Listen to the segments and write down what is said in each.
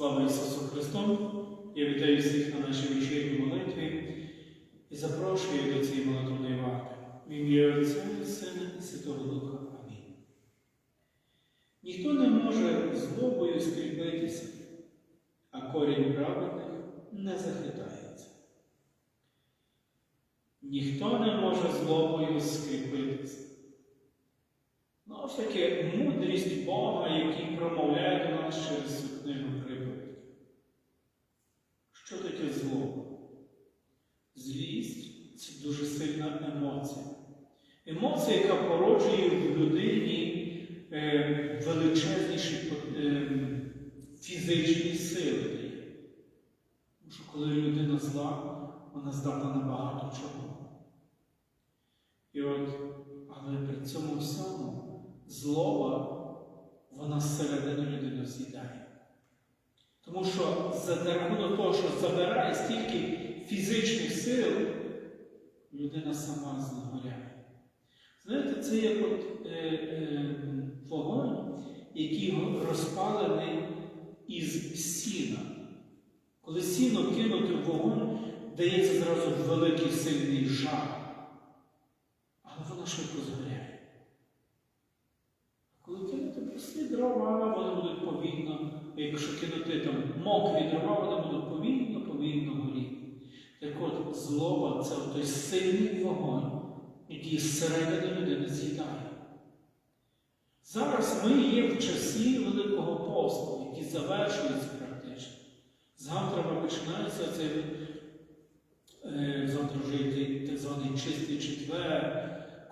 Слава Ісусу Христу! Я вітаю всіх на нашій вечірній молитві і запрошую до цієї молитвної варти. В ім'я Отця і Сина і Святого Духа. Амінь. Ніхто не може злобою скріпитися, а корінь праведних не захитається. Ніхто не може злобою скріпитися. Ну, таки, мудрість Бога, який промовляє до нас через книгу приповідь. Таке зло? Злість це дуже сильна емоція. Емоція, яка породжує в людині е, величезніші е, фізичні сили. Тому що коли людина зла, вона здатна на багато чого. І от, але при цьому всьому злоба, вона зсередини людину з'їдає. Тому що за рахунок того, що забирає стільки фізичних сил, людина сама згоряє. Знаєте, це як от, е, е, вогонь, який розпалений із сіна. Коли сіно кинути в вогонь, дається зразу великий сильний жар, але воно швидко згоряє. Коли прості дрова, вони будуть повільно, якщо кинути там мокрі дрова, вони будуть повільно, повільно горіти. Так от, злоба це той сильний вогонь, який зсередини людини з'їдає. Зараз ми є в часі Великого посту, який завершується практично. Завтра починається цей е, завтра вже йде так званий чистий четвер,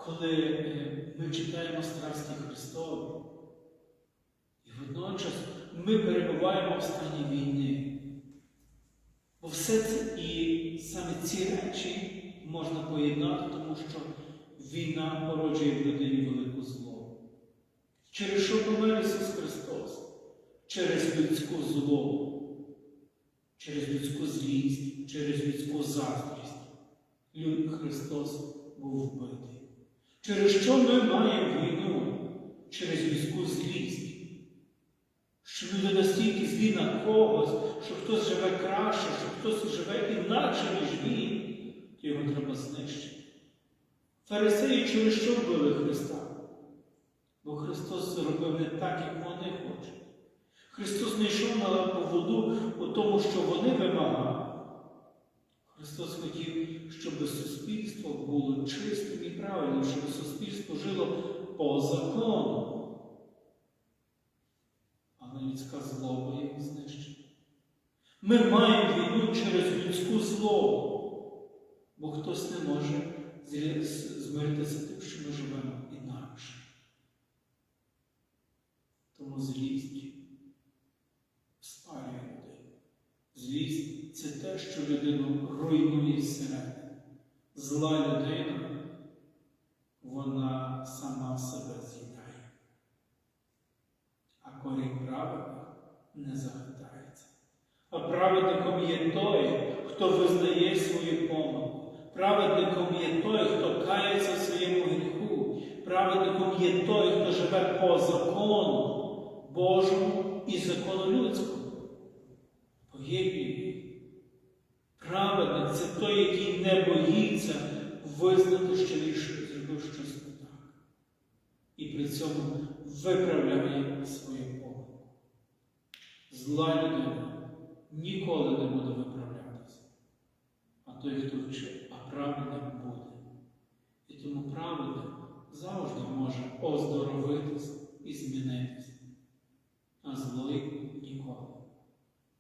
коли е, ми читаємо страсті Христові. Водночас ми перебуваємо в стані війни. Бо все це і саме ці речі можна поєднати, тому що війна породжує в людині велику зло. Через що помер Ісус Христос? Через людську злобу, через людську злість, через людську заздрість. Люд Христос був вбитий. Через що ми маємо війну? Через людську злість. Що люди настільки злі на когось, що хтось живе краще, що хтось живе інакше, ніж він, то його треба знищити. Фарисеї через що вбили Христа? Бо Христос зробив не так, як вони хочуть. Христос знайшов на поводу у тому, що вони вимагали. Христос хотів, щоб суспільство було чистим і правильним, щоб суспільство жило по закону. Людська злоба його знищить. Ми маємо війну через людську злобу, бо хтось не може змиритися тим, що ми живемо інакше. Тому злість спалює людей. Злість це те, що людину руйнує зсередини. Зла людина, вона сама себе з'їдає. Корінь праведних не захитається. А праведником є той, хто визнає свою помилку. Праведником є той, хто кається в своєму гріху. Праведником є той, хто живе по закону Божому і закону людському. Поєднює. Праведник це той, який не боїться визнати, що зробив щось не так. І при цьому виправляє свою помилку. Зла людина ніколи не буде виправлятися. А той, хто вчить, а праведник буде. І тому праведник завжди може оздоровитися і змінитися, а злий ніколи.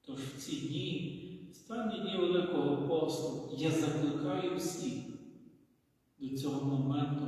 Тож в ці дні, останні дні Великого посту, я закликаю всіх до цього моменту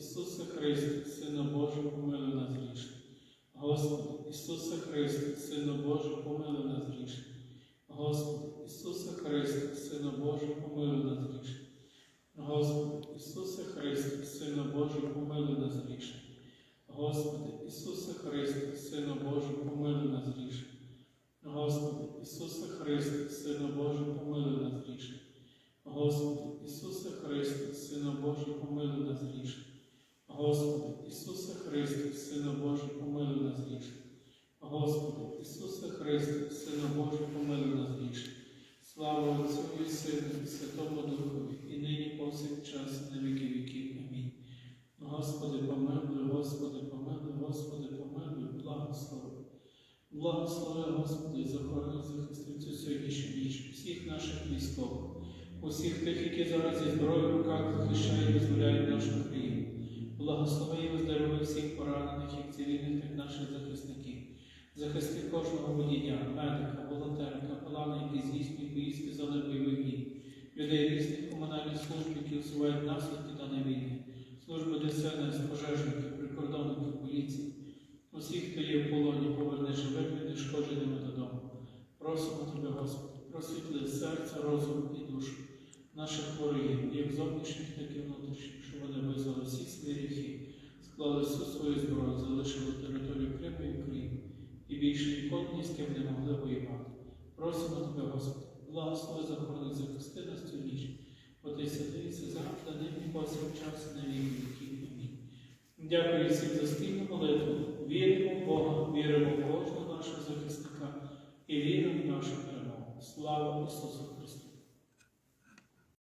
Ісусе Христе, Сина Божий, помилуй нас грішних. Господи, Ісусе Христе, Сина Божий, помилуй нас грішних. Господи, Ісусе Христе, Сина Божий, помилуй нас грішних. Господи, Ісусе Христе, Сина Божий, помилуй нас грішних. Господи, Ісусе Христе, Сина Божий, помилуй нас грішних. Господи, Ісусе Христе, Сина Божий, помилуй нас грішних. Господи, Ісусе Христе, Сина Божий, помилуй нас грішних. Господи, Ісусе Христе, Сина Божий, помилуй нас грішних. Слава Отцю і Сину, і Святому Духові, і нині повсякчас, і на віки віків. Амінь. Господи, помилуй, Господи, помилуй, Господи, помилуй, благослови. Благослови, Господи, захорони захисти цю сьогоднішню ніч, всіх наших військових, усіх тих, які зараз зі зброєю в руках захищають і визволяють нашу країну. Благослови і оздорови всіх поранених, як цивільних, і наших захисників. Захисти кожного водія, медика, волонтера, капелана, які здійснюють поїздки за бойових дій, людей різних комунальних служб, які усувають наслідки даної війни, служби ДСНС, пожежників, прикордонників, поліції. Усіх, хто є в полоні, поверни живими, нешкодженими додому. Просимо Тебе, Господи, просвітли серце, розум і душу наших ворогів, як зовнішніх, так і внутрішніх, щоб вони визнали всі свої гріхи, склали всю свою зброю, залишили територію Криму і України і ніколи ні з ким не могли воювати. Просимо Тебе, Господи, благослови захорони захисти нас цю ніч, бо Ти сидиться завжди, нині повсякчас і на віки віків. Амінь. Дякую всім за спільну молитву. Віримо в Бога, віримо в кожного нашого захисника і віримо в нашу перемогу. Слава Ісусу Христу!